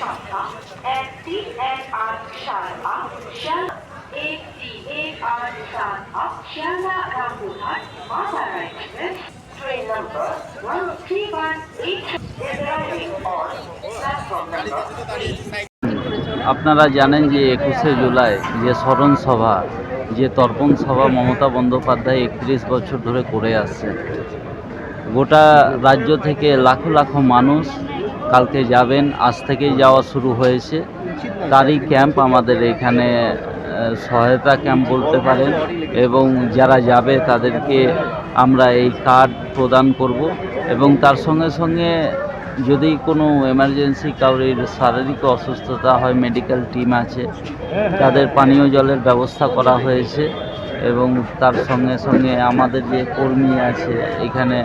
সংখ্যা এক তিন এক আট সাত আট এক তিন এক আট সাত আট Rampurhat train one three one eight আপনারা জানেন যে একুশে জুলাই যে স্মরণ সভা যে তর্পণ সভা মমতা বন্দ্যোপাধ্যায় একত্রিশ বছর ধরে করে আসছে গোটা রাজ্য থেকে লাখো লাখো মানুষ কালকে যাবেন, আজ থেকেই যাওয়া শুরু হয়েছে। তারই ক্যাম্প আমাদের এখানে সহায়তা ক্যাম্প বলতে পারেন, এবং যারা যাবে তাদেরকে আমরা এই কার্ড প্রদান করব। এবং তার সঙ্গে সঙ্গে যদি কোনো এমার্জেন্সি কাউরির শারীরিক অসুস্থতা হয় মেডিকেল টিম আছে, তাদের পানীয় জলের ব্যবস্থা করা হয়েছে। এবং তার সঙ্গে সঙ্গে আমাদের যে কর্মী আছে, এখানে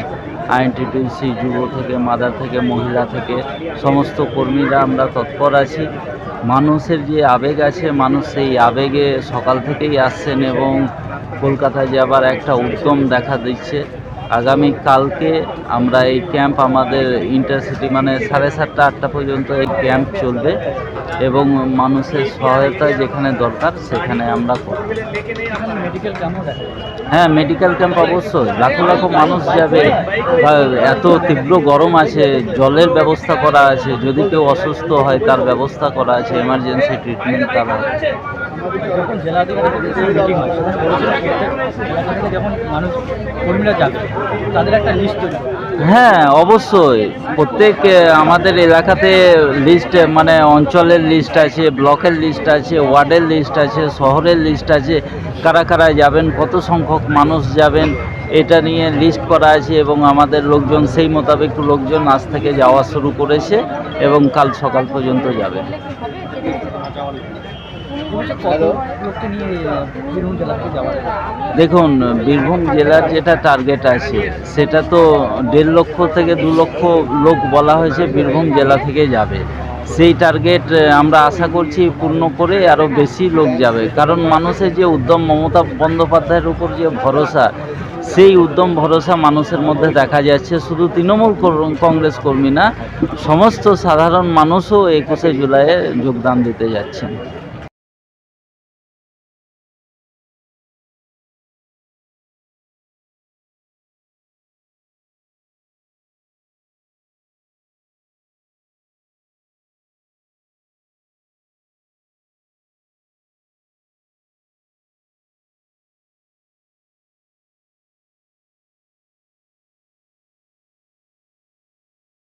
আইএনটিটিউসি যুব থেকে, মাদার থেকে, মহিলা থেকে, সমস্ত কর্মীরা আমরা তৎপর আছি। মানুষের যে আবেগ আছে, মানুষ সেই আবেগে সকাল থেকেই আসছেন এবং কলকাতায় যাবার একটা উদ্যম দেখা দিচ্ছে। আগামী কালকে আমরা এই ক্যাম্প আমাদের ইন্টারসিটি মানে সাড়ে সাতটা, আটটা পর্যন্ত এই ক্যাম্প চলবে এবং মানুষের সহায়তা যেখানে দরকার সেখানে আমরা হ্যাঁ মেডিকেল ক্যাম্প অবশ্যই। লাখো লাখো মানুষ যাবে। এত তীব্র গরম আছে, জলের ব্যবস্থা করা আছে, যদি কেউ অসুস্থ হয় তার ব্যবস্থা করা আছে এমার্জেন্সি ট্রিটমেন্ট তার যখন জেলা যখন মানুষ, কর্মীরা যাবে, তাদের একটা লিস্ট হ্যাঁ অবশ্যই। প্রত্যেক আমাদের এলাকাতে লিস্ট মানে অঞ্চলের লিস্ট আছে, ব্লকের লিস্ট আছে, ওয়ার্ডের লিস্ট আছে, শহরের লিস্ট আছে, কারা কারা যাবেন, কত সংখ্যক মানুষ যাবেন, এটা নিয়ে লিস্ট করা আছে এবং আমাদের লোকজন সেই মোতাবেক লোকজন আজ থেকে যাওয়া শুরু করেছে এবং কাল সকাল পর্যন্ত যাবে। দেখুন বীরভূম জেলার যেটা টার্গেট আছে সেটা তো দেড় লক্ষ থেকে দু লক্ষ লোক বলা হয়েছে বীরভূম জেলা থেকে যাবে। সেই টার্গেট আমরা আশা করছি পূর্ণ করে আরও বেশি লোক যাবে। কারণ মানুষের যে উদ্যম মমতা বন্দ্যোপাধ্যায়ের উপর যে ভরসা সেই উদ্যম ভরসা মানুষের মধ্যে দেখা যাচ্ছে। শুধু তৃণমূল কংগ্রেস কর্মী না সমস্ত সাধারণ মানুষও একুশে জুলাইয়ে যোগদান দিতে যাচ্ছেন।